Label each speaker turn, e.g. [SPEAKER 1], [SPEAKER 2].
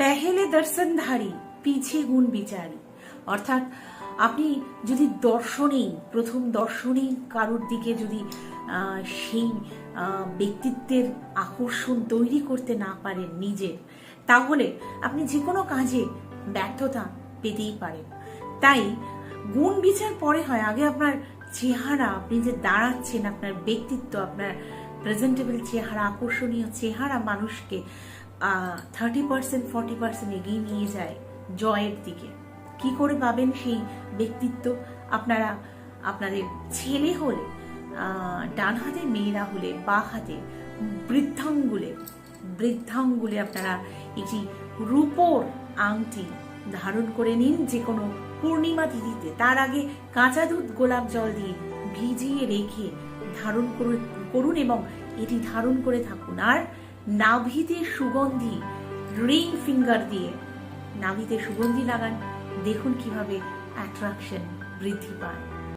[SPEAKER 1] পেহেলে দর্শনধারী, পিছে গুণ বিচারী। অর্থাৎ আপনি যদি দর্শনেই, প্রথম দর্শনেই কারোর দিকে যদি সেই ব্যক্তিত্বের আকর্ষণ তৈরি করতে না পারেন নিজের তাহলে আপনি যে কোনো কাজে ব্যর্থতা পেতেই পারেন। তাই গুণ বিচার পরে হয়, আগে আপনার চেহারা, আপনি যে দাঁড়াচ্ছেন, আপনার ব্যক্তিত্ব, আপনার প্রেজেন্টেবল চেহারা, আকর্ষণীয় চেহারা মানুষকে থার্টি পার্সেন্ট ফর্টি পার্সেন্ট এগিয়ে নিয়ে যায় জয়ের দিকে। কি করে পাবেন সেই ব্যক্তিত্ব? আপনারা, আপনাদের ছেলে হলে ডান হাতে, মেয়েরা হলে, বা হাতে, বৃদ্ধাঙ্গুলে বৃদ্ধাঙ্গুলে আপনারা একটি রূপোর আংটি ধারণ করে নিন যে কোনো পূর্ণিমা তিথিতে। তার আগে কাঁচা দুধ, গোলাপ জল দিয়ে ভিজিয়ে রেখে ধারণ করু- করুন এবং এটি ধারণ করে থাকুন। আর নাভিতে সুগন্ধি রিং ফিঙ্গার দিয়ে। নাভিতে সুগন্ধি লাগান দেখুন কীভাবে অ্যাট্রাকশন বৃদ্ধি পায়।